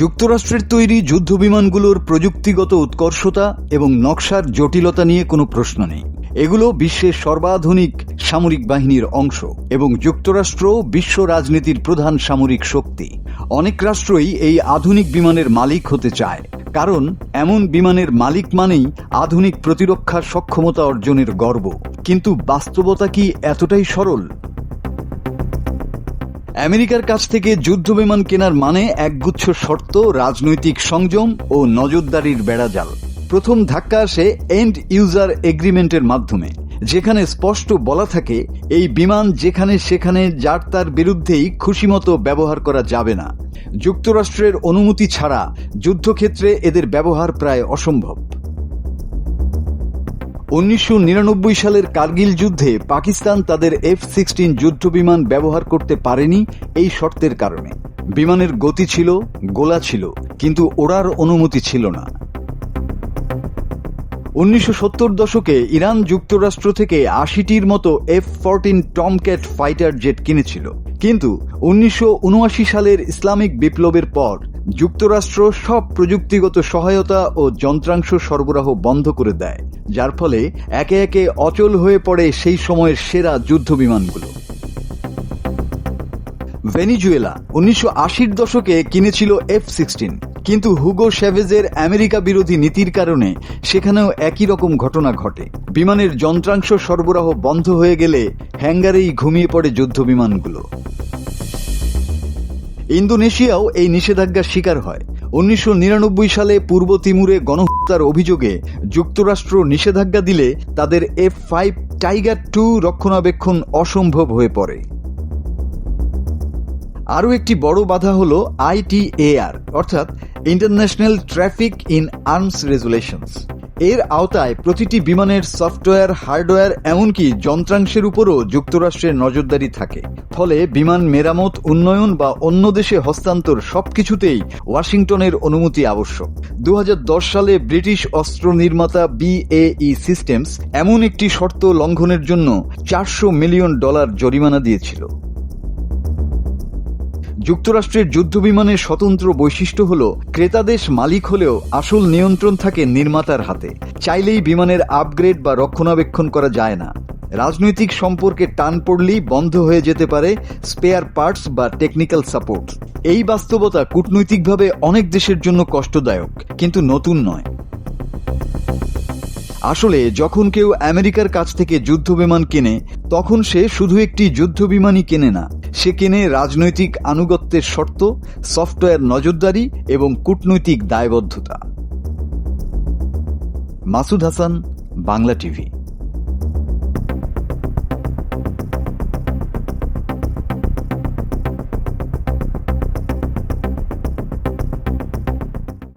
যুক্তরাষ্ট্রের তৈরি যুদ্ধবিমানগুলোর প্রযুক্তিগত উৎকর্ষতা এবং নকশার জটিলতা নিয়ে কোনো প্রশ্ন নেই। এগুলো বিশ্বের সর্বাধুনিক সামরিক বাহিনীর অংশ এবং যুক্তরাষ্ট্র বিশ্ব রাজনীতির প্রধান সামরিক শক্তি। অনেক রাষ্ট্রই এই আধুনিক বিমানের মালিক হতে চায়, কারণ এমন বিমানের মালিক মানেই আধুনিক প্রতিরক্ষা সক্ষমতা অর্জনের গর্ব। কিন্তু বাস্তবতা কি এতটাই সরল? আমেরিকার কাছ থেকে যুদ্ধ বিমান কেনার মানে একগুচ্ছ শর্ত, রাজনৈতিক সংযম ও নজরদারির বেড়াজাল। প্রথম ধাক্কা আসে এন্ড ইউজার এগ্রিমেন্টের মাধ্যমে, যেখানে স্পষ্ট বলা থাকে, এই বিমান যেখানে সেখানে যার তার বিরুদ্ধেই খুশিমতো ব্যবহার করা যাবে না। যুক্তরাষ্ট্রের অনুমতি ছাড়া যুদ্ধক্ষেত্রে এদের ব্যবহার প্রায় অসম্ভব। উনিশশো সালের কার্গিল যুদ্ধে পাকিস্তান তাদের এফ সিক্সটিন যুদ্ধবিমান ব্যবহার করতে পারেনি এই শর্তের কারণে। বিমানের গতি ছিল, গোলা ছিল, কিন্তু ওড়ার অনুমতি ছিল না। উনিশশো সত্তর দশকে ইরান যুক্তরাষ্ট্র থেকে আশিটির মতো F fourteen Tomcat fighter jet কিনেছিল। কিন্তু উনিশশো উনআশি সালের ইসলামিক বিপ্লবের পর যুক্তরাষ্ট্র সব প্রযুক্তিগত সহায়তা ও যন্ত্রাংশ সরবরাহ বন্ধ করে দেয়, যার ফলে একে একে অচল হয়ে পড়ে সেই সময়ের সেরা যুদ্ধবিমানগুলো ভেনিজুয়েলা উনিশশো দশকে কিনেছিল এফ সিক্সটিন, কিন্তু হুগো শ্যাভেজের আমেরিকা বিরোধী নীতির কারণে সেখানেও একই রকম ঘটনা ঘটে। বিমানের যন্ত্রাংশ সরবরাহ বন্ধ হয়ে গেলে হ্যাঙ্গারেই ঘুমিয়ে পড়ে যুদ্ধবিমানগুলো ইন্দোনেশিয়াও এই নিষেধাজ্ঞার শিকার হয়। উনিশশো নিরানব্বই সালে পূর্ব তিমুরে গণহত্যার অভিযোগে যুক্তরাষ্ট্র নিষেধাজ্ঞা দিলে তাদের এফ ফাইভ টাইগার টু রক্ষণাবেক্ষণ অসম্ভব হয়ে পড়ে। আরও একটি বড় বাধা হল আইটিএআর অর্থাৎ International Traffic in Arms Regulations এর আওতায় প্রতিটি বিমানের সফটওয়্যার, হার্ডওয়্যার, এমনকি যন্ত্রাংশের উপরও যুক্তরাষ্ট্রের নজরদারি থাকে। ফলে বিমান মেরামত, উন্নয়ন বা অন্য দেশে হস্তান্তর সবকিছুতেই ওয়াশিংটনের অনুমতি আবশ্যক। দু হাজার দশ সালে ব্রিটিশ অস্ত্র নির্মাতা বিএই সিস্টেমস এমন একটি শর্ত লঙ্ঘনের জন্য চারশো মিলিয়ন ডলার জরিমানা দিয়েছিল। যুক্তরাষ্ট্রের যুদ্ধবিমানের স্বতন্ত্র বৈশিষ্ট্য হল ক্রেতাদেশ মালিক হলেও আসল নিয়ন্ত্রণ থাকে নির্মাতার হাতে। চাইলেই বিমানের আপগ্রেড বা রক্ষণাবেক্ষণ করা যায় না। রাজনৈতিক সম্পর্কে টান পড়লেই বন্ধ হয়ে যেতে পারে স্পেয়ার পার্টস বা টেকনিক্যাল সাপোর্ট এই বাস্তবতা কূটনৈতিকভাবে অনেক দেশের জন্য কষ্টদায়ক, কিন্তু নতুন নয়। আসলে, যখন কেউ আমেরিকার কাছ থেকে যুদ্ধবিমান কেনে, তখন সে শুধু একটি যুদ্ধবিমানই কেনে না। সে কেনে রাজনৈতিক আনুগত্যের শর্ত সফটওয়্যার নজরদারি এবং কূটনৈতিক দায়বদ্ধতা। মাসুদ হাসান বাংলা টিভি।